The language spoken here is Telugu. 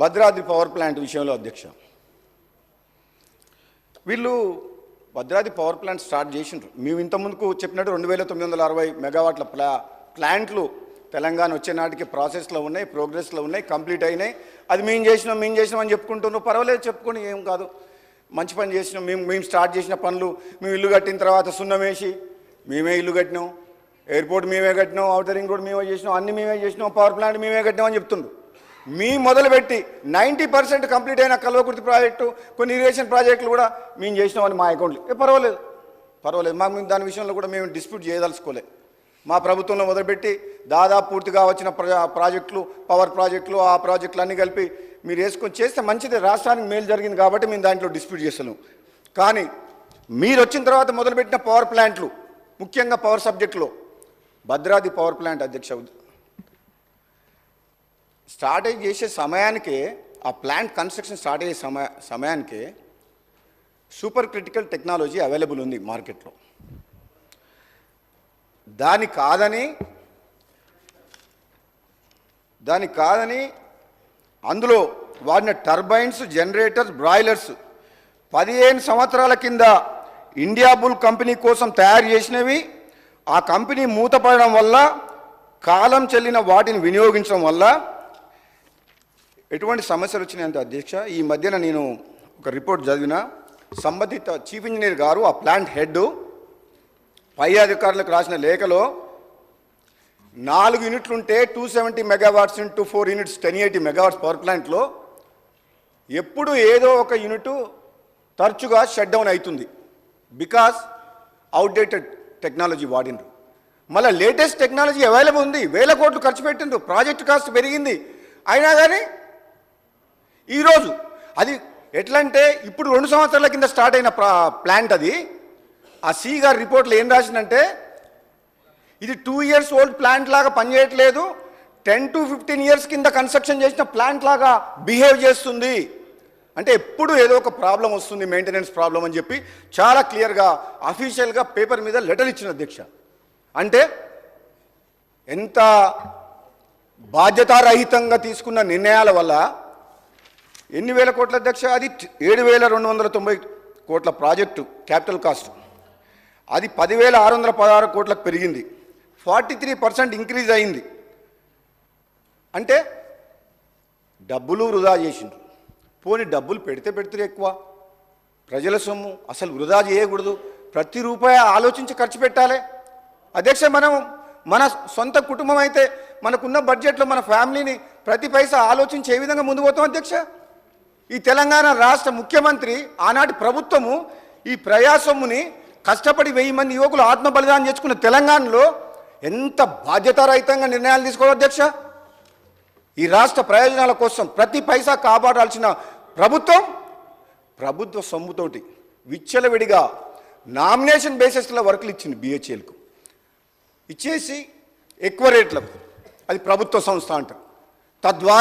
భద్రాద్రి పవర్ ప్లాంట్ విషయంలో అధ్యక్ష. వీళ్ళు భద్రాద్రి పవర్ ప్లాంట్ స్టార్ట్ చేసిండ్రు. మేము ఇంతకుముందుకు చెప్పినట్టు రెండు వేల తొమ్మిది వందల అరవై మెగావాట్ల ప్లా ప్లాంట్లు తెలంగాణ వచ్చే నాటికి ప్రాసెస్లో ఉన్నాయి ప్రోగ్రెస్లో ఉన్నాయి కంప్లీట్ అయినాయి. అది మేము చేసినాం మేము చేసినాం అని చెప్పుకుంటున్నాం పర్వాలేదు చెప్పుకొని ఏం కాదు. మంచి పని చేసినాం. మేము మేము స్టార్ట్ చేసిన పనులు మేము ఇల్లు కట్టిన తర్వాత సున్నం వేసి మేమే ఇల్లు కట్టినాం. ఎయిర్పోర్ట్ మేమే కట్టినాం అవుటర్ రింగ్ రోడ్ మేమే చేసినాం అన్ని మేమే చేసినాం పవర్ ప్లాంట్ మేమే కట్టినాం అని చెప్తుండ్రు. మీ మొదలుపెట్టి నైంటీ పర్సెంట్ కంప్లీట్ అయిన కల్వకుర్తి ప్రాజెక్టు కొన్ని ఇరిగేషన్ ప్రాజెక్టులు కూడా మేము చేసినామని మా అకౌంట్లో. ఏ పర్వాలేదు. పర్వాలేదు. మాకు మేము దాని విషయంలో కూడా మేము డిస్ప్యూట్ చేయదలుచుకోలే. మా ప్రభుత్వంలో మొదలుపెట్టి దాదాపు పూర్తిగా వచ్చిన ప్రాజెక్టులు పవర్ ప్రాజెక్టులు ఆ ప్రాజెక్టులు అన్నీ కలిపి మీరు వేసుకొని చేస్తే మంచిది. రాష్ట్రానికి మేలు జరిగింది కాబట్టి మేము దాంట్లో డిస్ప్యూట్ చేస్తున్నాం. కానీ మీరు వచ్చిన తర్వాత మొదలుపెట్టిన పవర్ ప్లాంట్లు ముఖ్యంగా పవర్ సబ్జెక్టులో భద్రాద్రి పవర్ ప్లాంట్ అధ్యక్ష స్టార్ట్ చేసే సమయానికి ఆ ప్లాంట్ కన్స్ట్రక్షన్ స్టార్ట్ అయ్యే సమయ సమయానికి సూపర్ క్రిటికల్ టెక్నాలజీ అవైలబుల్ ఉంది మార్కెట్లో. దాని కాదని దాని కాదని అందులో వాడిన టర్బైన్స్ జనరేటర్స్ బ్రాయిలర్స్ పదిహేను సంవత్సరాల కింద ఇండియా బుల్ కంపెనీ కోసం తయారు చేసినవి ఆ కంపెనీ మూతపడడం వల్ల కాలం చెల్లిన వాటిని వినియోగించడం వల్ల ఎటువంటి సమస్యలు వచ్చినాయంటే అధ్యక్ష ఈ మధ్యన నేను ఒక రిపోర్ట్ చదివిన. సంబంధిత చీఫ్ ఇంజనీర్ గారు ఆ ప్లాంట్ హెడ్ పై అధికారులకు రాసిన లేఖలో నాలుగు యూనిట్లు ఉంటే two seventy megawatts into four units ten eighty megawatts power ప్లాంట్లో ఎప్పుడు ఏదో ఒక యూనిట్ తరచుగా షట్ డౌన్ అవుతుంది. బికాస్ అవుట్డేటెడ్ టెక్నాలజీ వాడినరు మళ్ళీ లేటెస్ట్ టెక్నాలజీ అవైలబుల్ ఉంది వేల కోట్లు ఖర్చు పెట్టిండ్రు ప్రాజెక్ట్ కాస్ట్ పెరిగింది. అయినా కానీ ఈరోజు. అది ఎట్లంటే ఇప్పుడు రెండు సంవత్సరాల కింద స్టార్ట్ అయిన ప్లాంట్ అది. ఆ సి గారి రిపోర్ట్లో ఏం రాసిందంటే ఇది టూ ఇయర్స్ ఓల్డ్ ప్లాంట్ లాగా పనిచేయట్లేదు టెన్ టు ఫిఫ్టీన్ ఇయర్స్ కింద కన్స్ట్రక్షన్ చేసిన ప్లాంట్ లాగా బిహేవ్ చేస్తుంది. అంటే ఎప్పుడు ఏదో ఒక ప్రాబ్లం వస్తుంది మెయింటెనెన్స్ ప్రాబ్లం అని చెప్పి చాలా క్లియర్గా అఫీషియల్గా పేపర్ మీద లెటర్ ఇచ్చిన అధ్యక్ష. అంటే ఎంత బాధ్యతారహితంగా తీసుకున్న నిర్ణయాల వల్ల ఎన్ని వేల కోట్ల అధ్యక్ష? అది ఏడు వేల రెండు వందల తొంభై కోట్ల ప్రాజెక్టు క్యాపిటల్ కాస్ట్. అది పదివేల ఆరు వందల పదహారు కోట్లకు పెరిగింది. ఫార్టీ త్రీ పర్సెంట్ ఇంక్రీజ్ అయింది. అంటే డబ్బులు వృధా చేసిండ్రు. పోని డబ్బులు పెడితే పెడితే ఎక్కువ. ప్రజల సొమ్ము అసలు వృధా చేయకూడదు. ప్రతి రూపాయి ఆలోచించి ఖర్చు పెట్టాలి. అధ్యక్ష మనం మన సొంత కుటుంబం అయితే మనకున్న బడ్జెట్లో మన ఫ్యామిలీని ప్రతి పైసా ఆలోచించి ఏ విధంగా ముందు పోతాం అధ్యక్ష? ఈ తెలంగాణ రాష్ట్ర ముఖ్యమంత్రి ఆనాటి ప్రభుత్వము ఈ ప్రయాసొమ్ముని కష్టపడి వెయ్యి మంది యువకులు ఆత్మ బలిదానం చేసుకున్న తెలంగాణలో ఎంత బాధ్యతారహితంగా నిర్ణయాలు తీసుకోవాలి అధ్యక్ష? ఈ రాష్ట్ర ప్రయోజనాల కోసం ప్రతి పైసా కాపాడాల్సిన ప్రభుత్వం ప్రభుత్వ సొమ్ముతోటి విచ్చలవిడిగా నామినేషన్ బేసిస్లో వర్కులు ఇచ్చింది బిహెచ్ఎల్కు ఇచ్చేసి ఎక్కువ రేట్లకు. అది ప్రభుత్వ సంస్థ అంటారు. తద్వారా